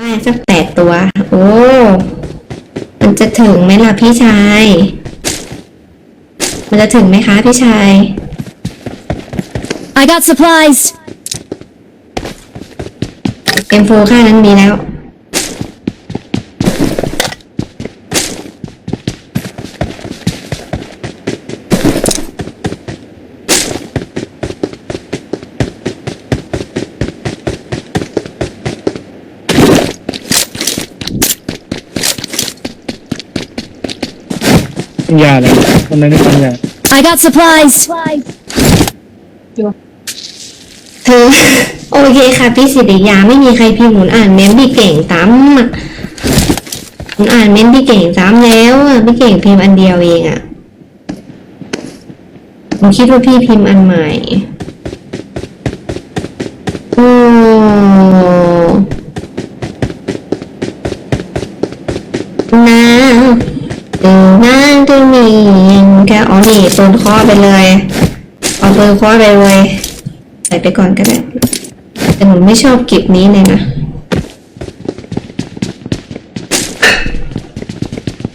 ป้ายสักแปดตัว โอ้ มันจะถึงไหมล่ะพี่ชาย มันจะถึงไหมคะพี่ชาย I got supplies. เอ็มโฟค่านั้นมีแล้ว ยาเลยคนนั้นนี่ทำยา I got supplies. เธอ โอเคค่ะพี่สิริยาไม่มีใครพิมพ์หนุนอ่านเม้นต์พี่เก่งซ้ำอะหนุนอ่านเม้นต์พี่เก่งซ้ำแล้วอะพี่เก่งพิมพ์อันเดียวเองอะผมคิดว่าพี่พิมพ์อันใหม่โอ้นาตึงนางตึงมีแค่อ๋อ นี่ปืนข้อไปเลย เอาปืนข้อไปเลย ใส่ไปก่อนก็ได้ แต่หนูไม่ชอบกิบนี้เลยนะ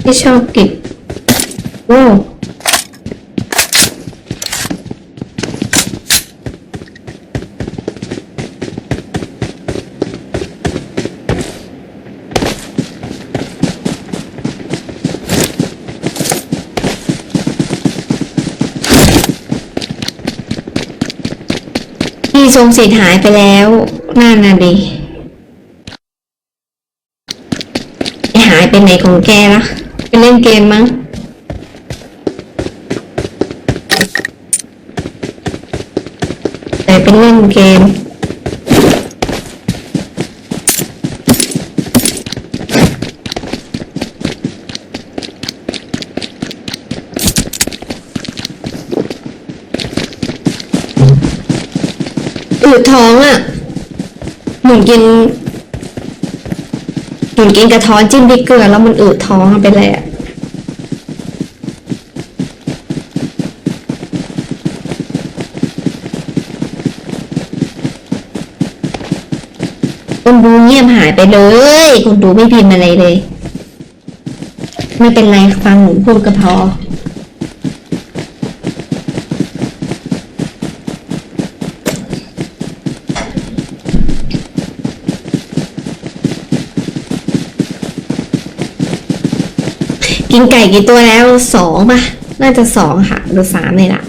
ไม่ชอบกิบโอ้ ที่ทรงสิทธิ์หายไปแล้วนั่นน่ะดิหายไปไหนของแกล่ะไปเล่นเกมมั้งแต่เป็นเล่นเกม อืดท้องอะ หนูกิน หนูกินกระท้อนจิ้มพริกเกลือ แล้วมันอืดท้องไปเลยอะคุณดูเงียบหายไปเลยคุณดูไม่พิมพ์อะไรเลย ไม่เป็นไรฟังหนูพูดก็พอ กินไก่กี่ตัวแล้วสองป่ะ น่าจะสองค่ะ หรือสามเลยล่ะ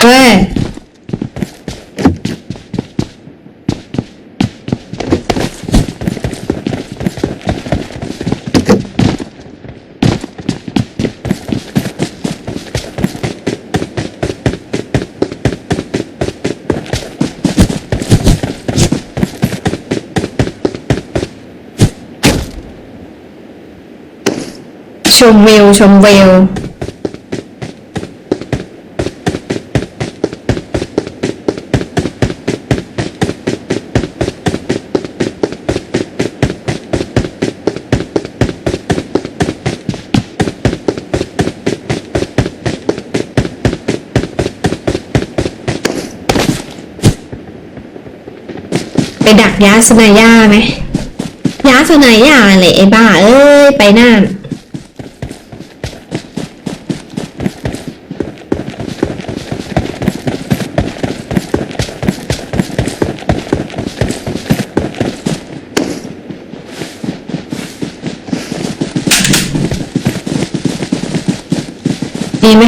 เอ้ย ชมวิว ชมวิวไปดักยาสนายาไหมยาสนายาเลยไอ้บ้า เอ้ย ไปน่านีไหม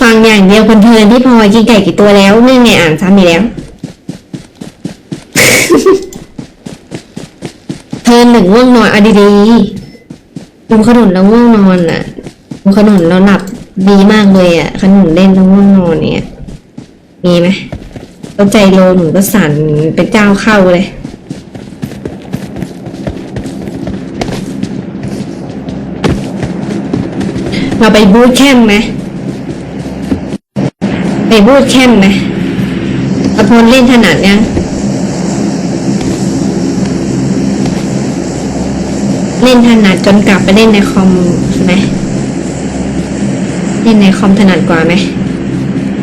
ฟังอย่างเดียวเพลินๆที่พลอยกินไก่กี่ตัวแล้วนี่ไงอ่านซ้ำอีกแล้ว เพลิ นหนึ่งง่วงนอนเอาดีดูขนุนแล้วง่วงนอนอะดูขนุนแล้วหลับดีมากเลยอะ ขนุนเล่นแล้วง่วงนอนเนี่ยมีไหมก็ใจโลหนูก็สั่นเป็นเจ้าเข้าเลยเราไปบูธแคมป์ไหมไปบูธแคมป์ไหมอภพลเล่นถนัดยัง เล่นถนัดจนกลับไปเล่นในคอมไหมเล่นในคอมถนัดกว่าไหม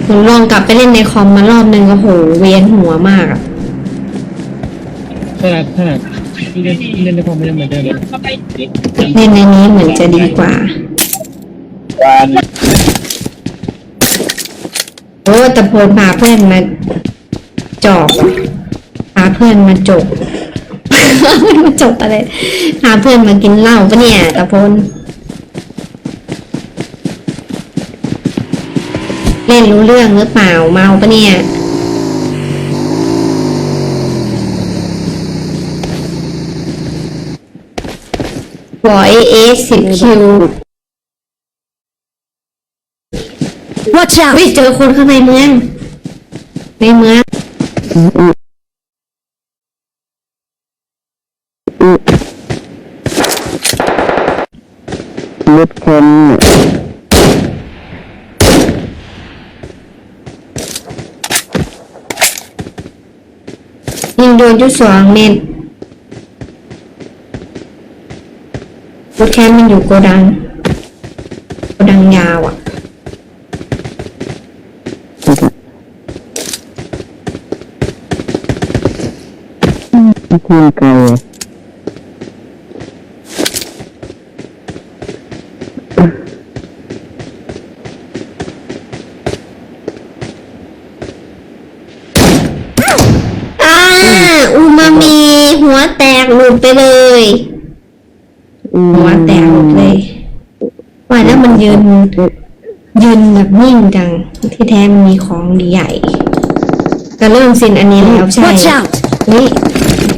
หนูลองกลับไปเล่นในคอมมารอบนึงก็โหเวียนหัวมากอะขนาดขนาดที่เล่นที่เล่นในคอมไม่ยังเหมือนเดิมเลยเล่นในนี้เหมือนจะดีกว่าโอ้แต่โพลพาเพื่อนมาจอบอะพาเพื่อนมาจบ มาจบอะไรพาเพื่อนมากินเหล้าปะเนี่ยตะพลเล่นรู้เรื่องหรือเปล่าเมาปะเนี่ยบอยเอสิบคิว Watch out! เฮ้ยเจอคนข้างในเมือง ในเมือง รถคนยิงโดนจุดสองเมตรรถแคนมันอยู่โกดัง โกดังยาวอะคุณไก่ หลุดไปเลยหัวแตกหลุดเลยว่าแล้วมันยืนยืนแบบนิ่งจัง ที่แท้มันมีของดีใหญ่ก็เริ่มสินอันนี้แล้วใช่ Watch out! เฮ้ย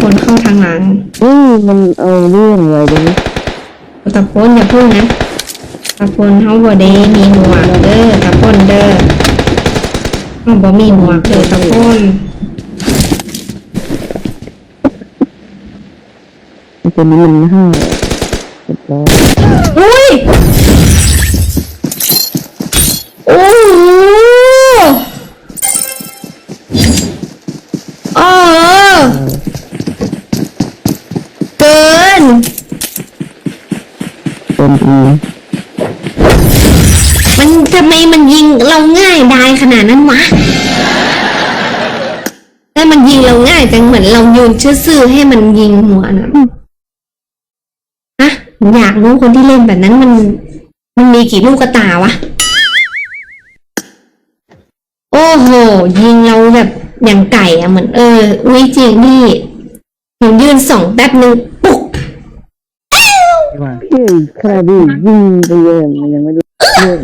คนเข้าทางหลังอืมมันเอาเรื่องอะไรตรงนี้ตะโพนอย่าพูดนะตะโพนเขาบ่ได้มีหมวกเด้อตะโพนเด้อเขาบ่มีหมวกเด้อตะโพน ตัวนี้มันห้าเรียบร้อยอุ้ยโอ้โหโอ้โหเกินเป็นอีมันทำไมมันยิงเราง่ายได้ขนาดนั้นวะแล้วมันยิงเราง่ายจังเหมือนเรายืนซื่อๆให้มันยิงหัวนะฮะผม อยากรู้คนที่เล่นแบบนั้นมัน มันมีกี่ลูกกระตาวะ โอ้โห ยิงเราแบบอย่างไก่อะเหมือนเอออุ้ยจริงนี่หนูยืนส่องแป๊บนึงปุ๊กดีกว่าเฮ้ยคาดียิงไปเยอะมันยังไม่รู้เรื่อง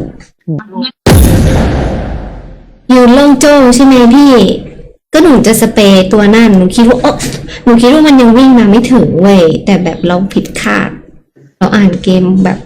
ยืนโล่งโจ้งใช่ไหมพี่ ก็หนูจะสเปรย์ตัวนั่นหนูคิดว่าเออหนูคิดว่ามันยังวิ่งมาไม่ถึงเว้ยแต่แบบเราผิดคาด เราอ่านเกมแบบ